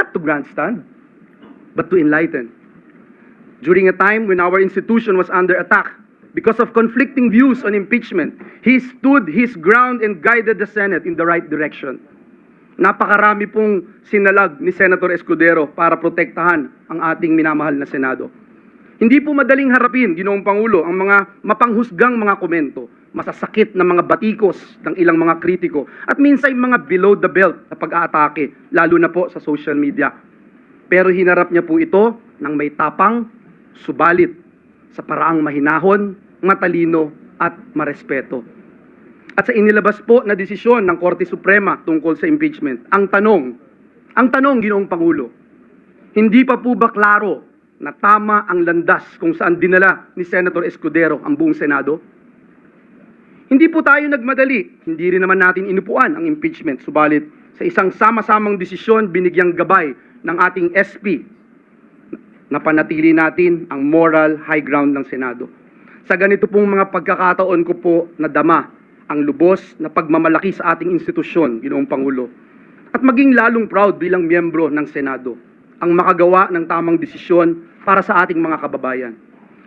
not to grandstand, but to enlighten. During a time when our institution was under attack because of conflicting views on impeachment, he stood his ground and guided the Senate in the right direction. Napakarami pong sinalag ni Senator Escudero para protektahan ang ating minamahal na Senado. Hindi po madaling harapin, Ginoong Pangulo, ang mga mapanghusgang mga komento, masasakit na mga batikos ng ilang mga kritiko, at minsan mga below the belt na pag-aatake, lalo na po sa social media. Pero hinarap niya po ito ng may tapang, subalit, sa paraang mahinahon, matalino, at marespeto. At sa inilabas po na desisyon ng Korte Suprema tungkol sa impeachment, ang tanong, ang tanong, Ginoong Pangulo, hindi pa po ba klaro na tama ang landas kung saan dinala ni Senator Escudero ang buong Senado? Hindi po tayo nagmadali, hindi rin naman natin inupuan ang impeachment, subalit sa isang sama-samang desisyon binigyang gabay ng ating SP na panatili natin ang moral high ground ng Senado. Sa ganito pong mga pagkakataon ko po nadama ang lubos na pagmamalaki sa ating institusyon, Ginoong Pangulo, at maging lalong proud bilang miyembro ng Senado ang makagawa ng tamang desisyon para sa ating mga kababayan.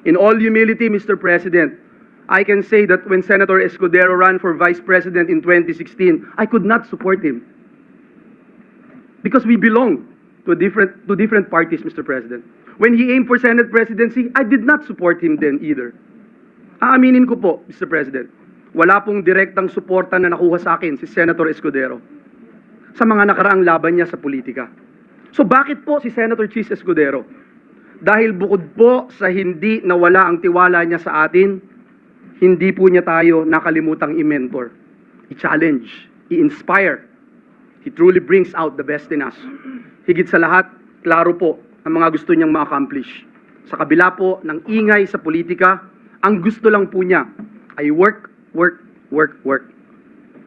In all humility, Mr. President, I can say that when Senator Escudero ran for Vice President in 2016, I could not support him. Because we belong to different, to different parties, Mr. President. When he aimed for Senate presidency, I did not support him then either. Aaminin ko po, Mr. President, wala pong direktang suporta na nakuha sa akin si Senator Escudero sa mga nakaraang laban niya sa politika. So bakit po si Senator Cheese Escudero? Dahil bukod po sa hindi nawala ang tiwala niya sa atin, hindi po niya tayo nakalimutang i-mentor, i-challenge, i-inspire. He truly brings out the best in us. Higit sa lahat, klaro po ang mga gusto niyang ma-accomplish. Sa kabila po ng ingay sa politika, ang gusto lang po niya ay work, work, work, work.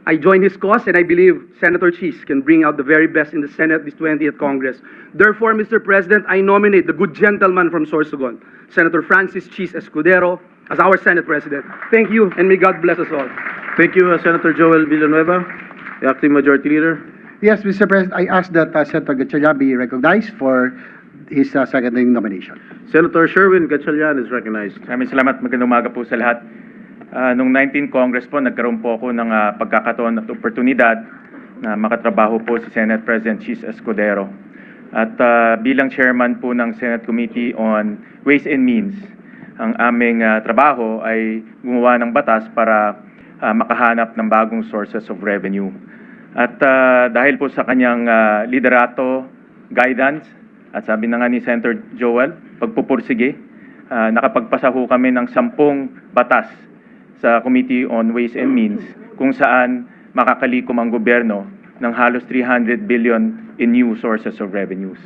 I join his cause and I believe Senator Cheese can bring out the very best in the Senate this 20th Congress. Therefore, Mr. President, I nominate the good gentleman from Sorsogon, Senator Francis Cheese Escudero, as our Senate President. Thank you and may God bless us all. Thank you, uh, Senator Joel Villanueva, the Acting Majority Leader. Yes, Mr. President, I ask that uh, Senator Gatchalian be recognized for his uh, seconding nomination. Senator Sherwin Gatchalian is recognized. Maraming salamat. Magandang umaga po sa lahat. Ah, nung 19 Congress po, nagkaroon po ako ng ah, pagkakataon at oportunidad na makatrabaho po si Senate President Chis Escudero. At ah, bilang chairman po ng Senate Committee on Ways and Means, ang aming ah, trabaho ay gumawa ng batas para ah, makahanap ng bagong sources of revenue. At ah, dahil po sa kanyang ah, liderato, guidance, at sabi na nga ni Senator Joel, pagpupursige, ah, nakapagpasa ho kami ng sampung batas sa Committee on Ways and Means kung saan makakalikom ang gobyerno ng halos 300 billion in new sources of revenues.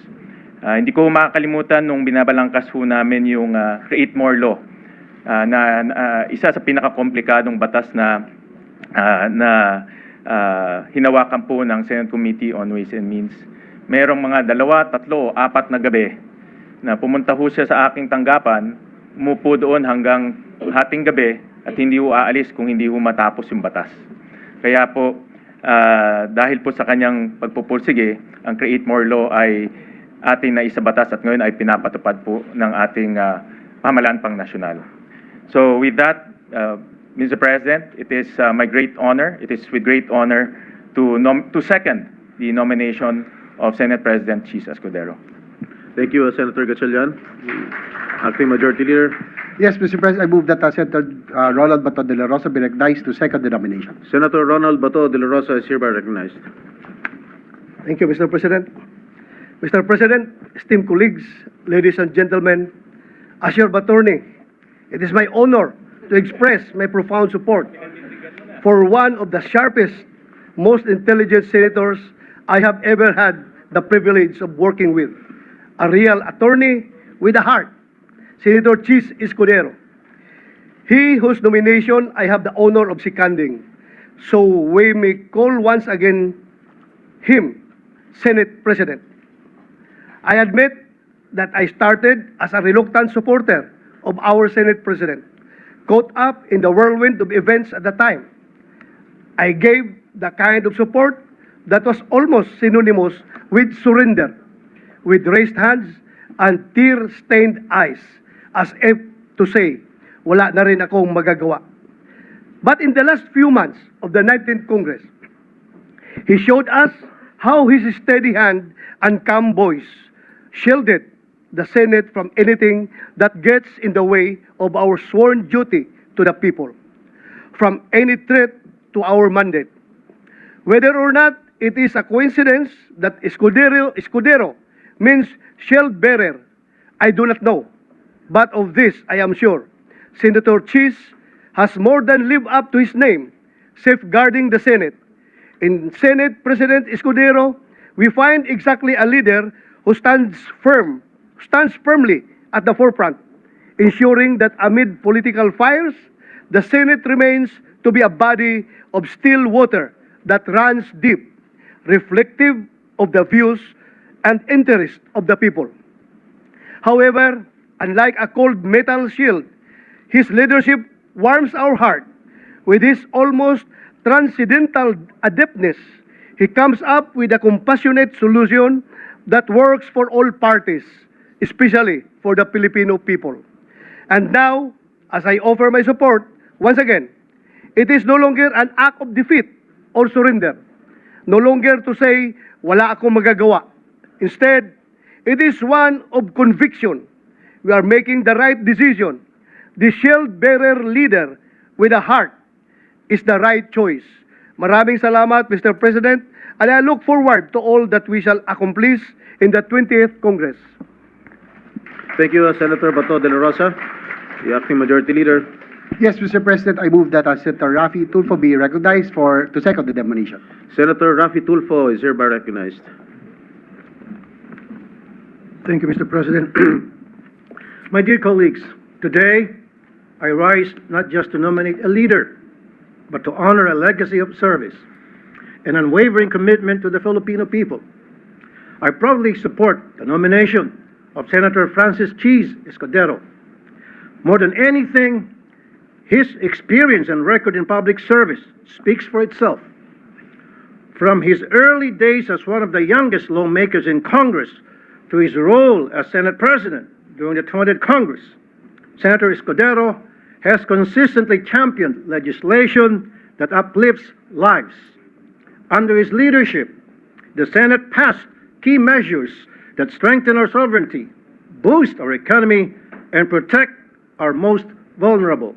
Ah, hindi ko makakalimutan nung binabalangkas ho namin yung ah, Create More Law ah, na ah, isa sa pinakakomplikadong batas na ah, na ah, hinawakan po ng Senate Committee on Ways and Means. Merong mga dalawa, tatlo, apat na gabi na pumunta ho siya sa aking tanggapan, umupo doon hanggang hating gabi at hindi ho aalis kung hindi ho matapos yung batas. Kaya po, ah, dahil po sa kanyang pagpupursige, ang Create More Law ay ating na isa batas at ngayon ay pinapatupad po ng ating ah, pamalaan pang nasyonal. So with that, uh, Mr. President, it is uh, my great honor, it is with great honor to nom- to second the nomination of Senate President Chis Escudero. Thank you, uh, Senator Gatchalian. Acting Majority Leader. Yes, Mr. President, I move that uh, Senator uh, Ronald Bato de la Rosa be recognized to second the nomination. Senator Ronald Bato de la Rosa is hereby recognized. Thank you, Mr. President. Mr. President, esteemed colleagues, ladies and gentlemen, as your attorney, it is my honor to express my profound support for one of the sharpest, most intelligent senators I have ever had the privilege of working with. A real attorney with a heart, Senator Chis Escudero. He whose nomination I have the honor of seconding. So we may call once again him Senate President. I admit that I started as a reluctant supporter of our Senate President, caught up in the whirlwind of events at the time. I gave the kind of support that was almost synonymous with surrender. with raised hands and tear-stained eyes, as if to say, wala na rin akong magagawa. But in the last few months of the 19th Congress, he showed us how his steady hand and calm voice shielded the Senate from anything that gets in the way of our sworn duty to the people, from any threat to our mandate. Whether or not it is a coincidence that Escudero, Escudero means shield bearer, I do not know. But of this, I am sure, Senator Cheese has more than lived up to his name, safeguarding the Senate. In Senate President Escudero, we find exactly a leader who stands firm, stands firmly at the forefront, ensuring that amid political fires, the Senate remains to be a body of still water that runs deep, reflective of the views and interests of the people. However, unlike a cold metal shield, his leadership warms our heart. With his almost transcendental adeptness, he comes up with a compassionate solution that works for all parties, especially for the Filipino people. And now, as I offer my support, once again, it is no longer an act of defeat or surrender. No longer to say, wala akong magagawa. Instead, it is one of conviction. We are making the right decision. The shield bearer leader with a heart is the right choice. Maraming salamat, Mr. President, and I look forward to all that we shall accomplish in the 20th Congress. Thank you, Senator Bato de la Rosa. The acting majority leader. Yes, Mr. President, I move that Senator Rafi Tulfo be recognized for, to second the demolition. Senator Rafi Tulfo is hereby recognized. Thank you, Mr. President. My dear colleagues, today I rise not just to nominate a leader, but to honor a legacy of service and unwavering commitment to the Filipino people. I proudly support the nomination of Senator Francis Cheese Escudero. More than anything, his experience and record in public service speaks for itself. From his early days as one of the youngest lawmakers in Congress to his role as Senate President during the 20th Congress, Senator Escudero has consistently championed legislation that uplifts lives. Under his leadership, the Senate passed key measures that strengthen our sovereignty, boost our economy, and protect our most vulnerable.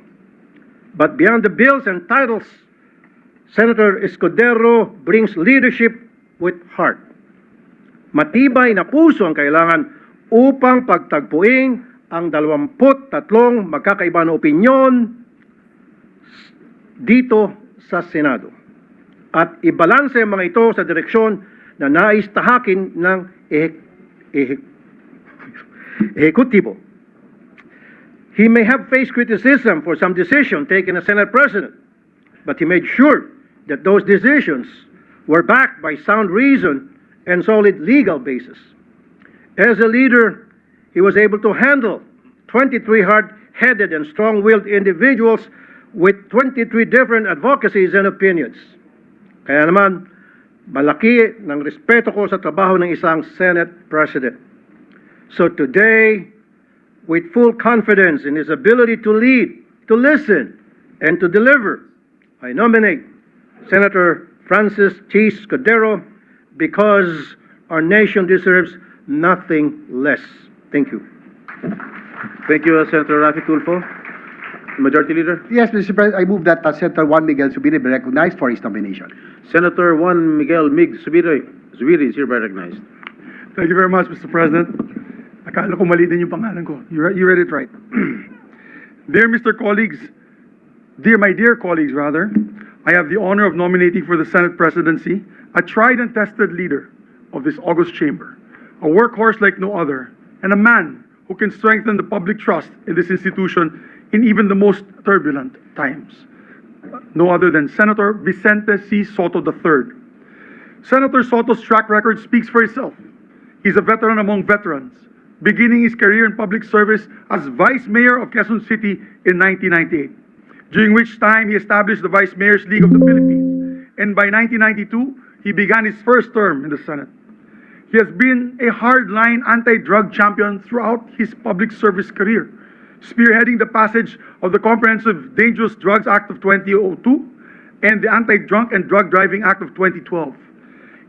But beyond the bills and titles, Senator Escudero brings leadership with heart. Matibay na puso ang kailangan upang pagtagpuin ang 23 magkakaiba na opinyon dito sa Senado. At ibalanse ang mga ito sa direksyon na nais tahakin ng ehek, ehek, ehekutibo. He may have faced criticism for some decision taken as Senate President, but he made sure that those decisions were backed by sound reason and solid legal basis. As a leader, he was able to handle 23 hard-headed and strong-willed individuals with 23 different advocacies and opinions. Kaya naman, malaki ng respeto ko sa trabaho ng isang Senate President. So today, with full confidence in his ability to lead, to listen, and to deliver, I nominate Senator Francis T. Scudero because our nation deserves nothing less. Thank you. Thank you, uh, Senator Rafi Tulfo. Majority leader. Yes, Mr. President, I move that uh, Senator Juan Miguel Subiri be recognized for his nomination. Senator Juan Miguel Mig Zubiri, is hereby recognized. Thank you very much, Mr. President. Akala ko mali din yung pangalan ko. You, re- you read it right. dear Mr. Colleagues, dear my dear colleagues rather, I have the honor of nominating for the Senate presidency a tried and tested leader of this august chamber, a workhorse like no other, and a man who can strengthen the public trust in this institution in even the most turbulent times. No other than Senator Vicente C. Soto III. Senator Soto's track record speaks for itself. He's a veteran among veterans, beginning his career in public service as Vice Mayor of Quezon City in 1998, during which time he established the Vice Mayor's League of the Philippines, and by 1992, he began his first term in the Senate. He has been a hardline anti-drug champion throughout his public service career, spearheading the passage of the Comprehensive Dangerous Drugs Act of 2002 and the Anti-Drunk and Drug Driving Act of 2012.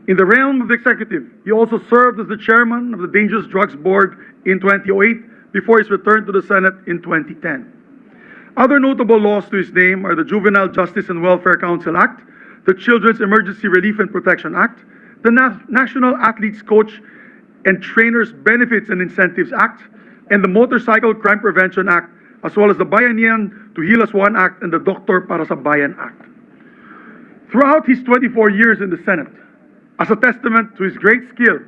In the realm of the executive, he also served as the chairman of the Dangerous Drugs Board in 2008 before his return to the Senate in 2010. Other notable laws to his name are the Juvenile Justice and Welfare Council Act, the Children's Emergency Relief and Protection Act, the Na- National Athletes Coach and Trainers Benefits and Incentives Act, and the Motorcycle Crime Prevention Act, as well as the Bayanihan to Heal as One Act and the Doctor para sa Bayan Act. Throughout his 24 years in the Senate, as a testament to his great skill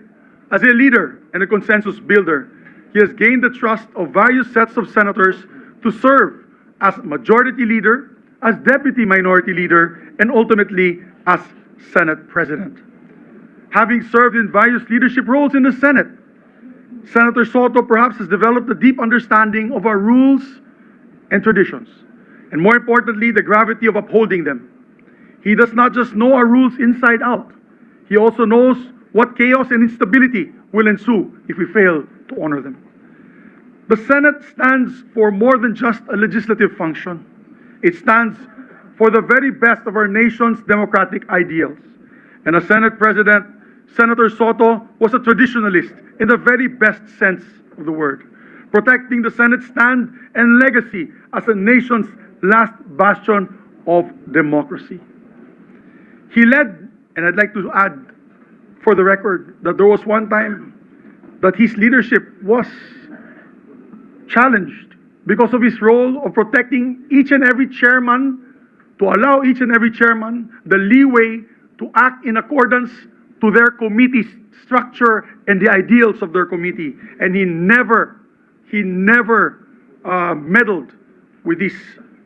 as a leader and a consensus builder, he has gained the trust of various sets of senators to serve as majority leader, as deputy minority leader, and ultimately as Senate President. Having served in various leadership roles in the Senate, Senator Soto perhaps has developed a deep understanding of our rules and traditions, and more importantly, the gravity of upholding them. He does not just know our rules inside out, he also knows what chaos and instability will ensue if we fail to honor them. The Senate stands for more than just a legislative function. It stands for the very best of our nation's democratic ideals. And as Senate President, Senator Soto was a traditionalist in the very best sense of the word, protecting the Senate's stand and legacy as a nation's last bastion of democracy. He led, and I'd like to add for the record that there was one time that his leadership was challenged because of his role of protecting each and every chairman, to allow each and every chairman the leeway to act in accordance to their committee structure and the ideals of their committee. And he never, he never uh, meddled with these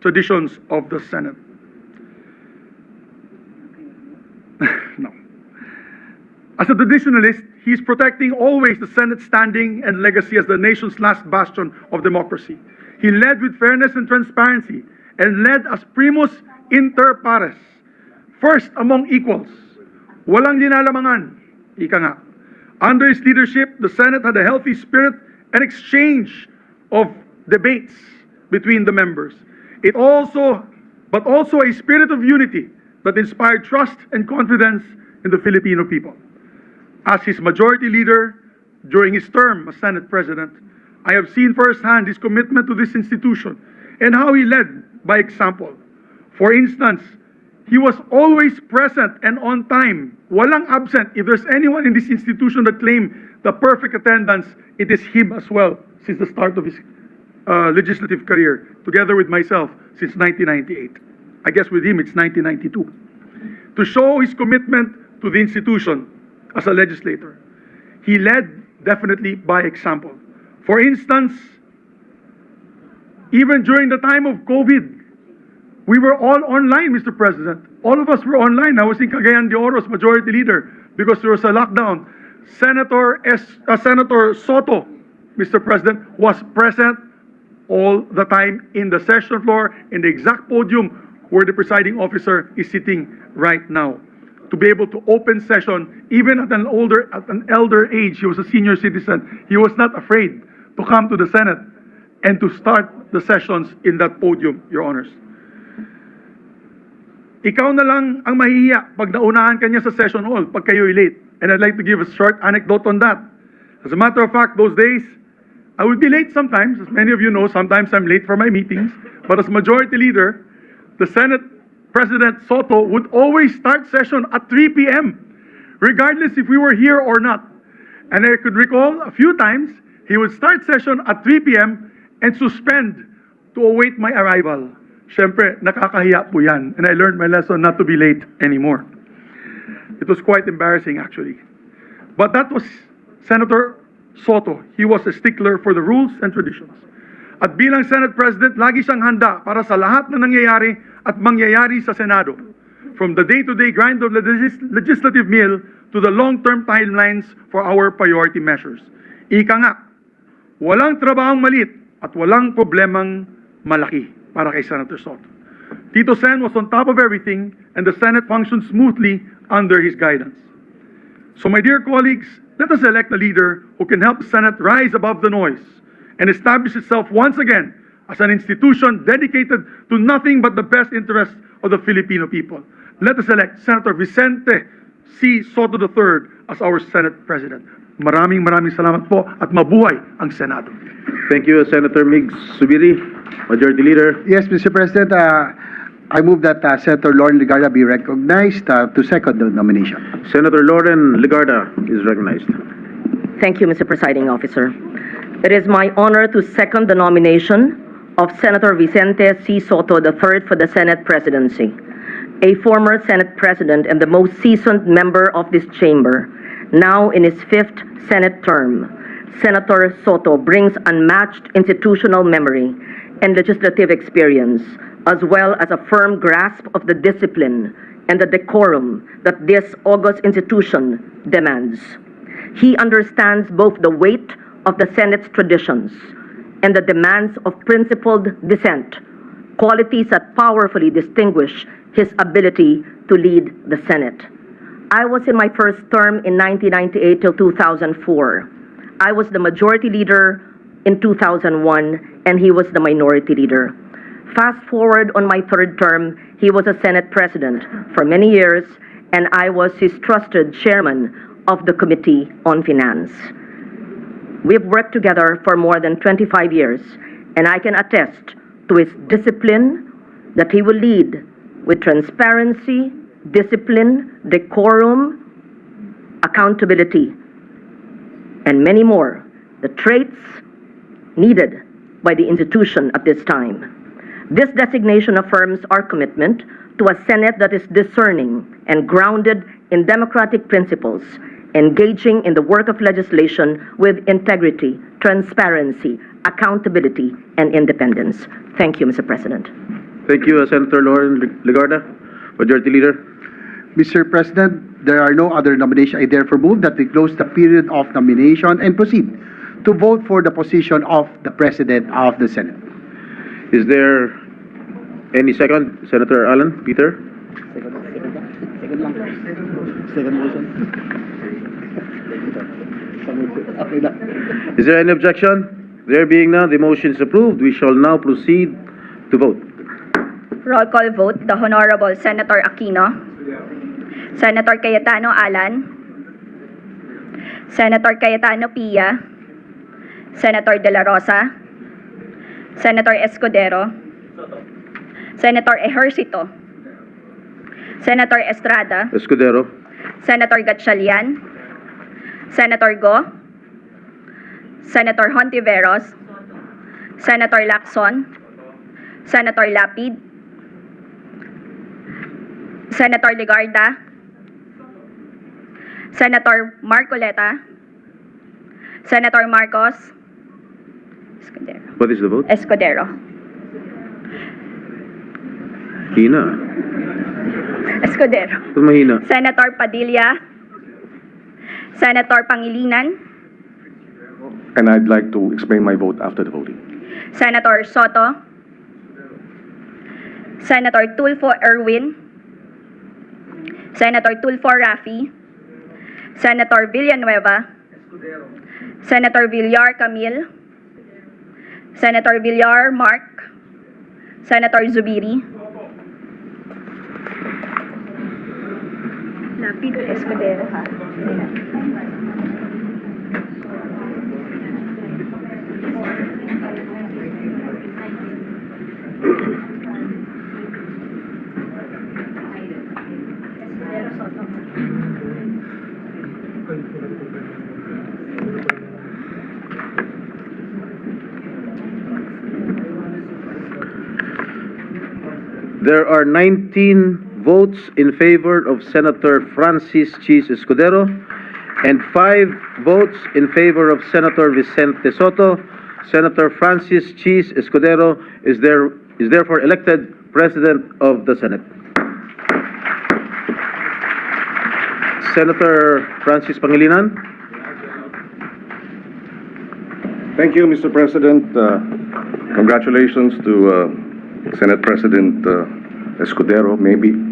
traditions of the Senate. no. As a traditionalist, he is protecting always the Senate's standing and legacy as the nation's last bastion of democracy. He led with fairness and transparency and led as primus inter pares, first among equals. Walang linalamangan, ika nga. Under his leadership, the Senate had a healthy spirit and exchange of debates between the members. It also, but also a spirit of unity that inspired trust and confidence in the Filipino people. As his majority leader during his term as Senate President, I have seen firsthand his commitment to this institution and how he led by example. For instance, he was always present and on time. Walang absent. If there's anyone in this institution that claimed the perfect attendance, it is him as well since the start of his uh, legislative career, together with myself since 1998. I guess with him it's 1992. To show his commitment to the institution as a legislator, he led definitely by example. For instance, even during the time of COVID, we were all online, Mr. President. All of us were online. I was in Cagayan de Oro as majority leader because there was a lockdown. Senator S, uh, Senator Soto, Mr. President, was present all the time in the session floor, in the exact podium where the presiding officer is sitting right now. To be able to open session, even at an older, at an elder age, he was a senior citizen. He was not afraid to come to the Senate and to start the sessions in that podium, Your Honors. Ikaw na lang ang mahihiya pag naunahan ka niya sa session hall pag kayo'y late. And I'd like to give a short anecdote on that. As a matter of fact, those days, I would be late sometimes. As many of you know, sometimes I'm late for my meetings. But as majority leader, the Senate President Soto would always start session at 3 p.m., regardless if we were here or not. And I could recall a few times, he would start session at 3 p.m. and suspend to await my arrival. Siyempre, nakakahiya po yan. And I learned my lesson not to be late anymore. It was quite embarrassing, actually. But that was Senator Soto. He was a stickler for the rules and traditions. At bilang Senate President, lagi siyang handa para sa lahat na nangyayari at mangyayari sa Senado. From the day-to-day grind of the legis- legislative meal to the long-term timelines for our priority measures. Ika nga, walang trabahong malit at walang problemang malaki para kay Senator Soto. Tito Sen was on top of everything and the Senate functioned smoothly under his guidance. So, my dear colleagues, let us elect a leader who can help the Senate rise above the noise and establish itself once again as an institution dedicated to nothing but the best interests of the Filipino people. Let us elect Senator Vicente C. Soto III as our Senate President. Maraming maraming salamat po at mabuhay ang Senado. Thank you, Senator Migs Subiri, Majority Leader. Yes, Mr. President, uh, I move that uh, Senator Lauren Legarda be recognized uh, to second the nomination. Senator Lauren Legarda is recognized. Thank you, Mr. Presiding Officer. It is my honor to second the nomination of Senator Vicente C. Soto III for the Senate presidency. A former Senate president and the most seasoned member of this chamber, now in his fifth Senate term, Senator Soto brings unmatched institutional memory and legislative experience, as well as a firm grasp of the discipline and the decorum that this august institution demands. He understands both the weight of the Senate's traditions and the demands of principled dissent, qualities that powerfully distinguish his ability to lead the Senate. I was in my first term in 1998 till 2004. I was the majority leader in 2001, and he was the minority leader. Fast forward on my third term, he was a Senate president for many years, and I was his trusted chairman of the Committee on Finance. We've worked together for more than 25 years, and I can attest to his discipline that he will lead with transparency, discipline, decorum, accountability, and many more, the traits needed by the institution at this time. This designation affirms our commitment to a Senate that is discerning and grounded in democratic principles, engaging in the work of legislation with integrity, transparency, accountability, and independence. Thank you, Mr. President. Thank you, uh, Senator Lauren Legarda, Majority Leader. Mr. President, there are no other nominations. I therefore move that we close the period of nomination and proceed to vote for the position of the President of the Senate. Is there any second? Senator Allen, Peter? Is there any objection? There being none, the motion is approved. We shall now proceed to vote. Roll call vote, the Honorable Senator Aquino. Senator Cayetano Alan. Senator Cayetano Pia. Senator De La Rosa. Senator Escudero. Senator Ejercito. Senator Estrada. Escudero, Senator Gatchalian. Senator Go. Senator Hontiveros. Senator Lacson. Senator Lapid. Senator Legarda. Senator Marcoleta. Senator Marcos. Escudero. what is the vote? Escudero. Hina. Escudero. Ba't mahina? Senator Padilla. Senator Pangilinan. And I'd like to explain my vote after the voting. Senator Soto. Senator Tulfo Erwin. Senator Tulfo Rafi. Senator Villanueva. Senator Villar Camille. Senator Villar Mark. Senator Zubiri. Lapid Escudero ha. There are 19 votes in favor of Senator Francis Cheese Escudero and five votes in favor of Senator Vicente Soto. Senator Francis Cheese Escudero is there, is therefore elected President of the Senate. Senator Francis Pangilinan. Thank you, Mr. President. Uh, Congratulations to uh, Senate President uh, Escudero, maybe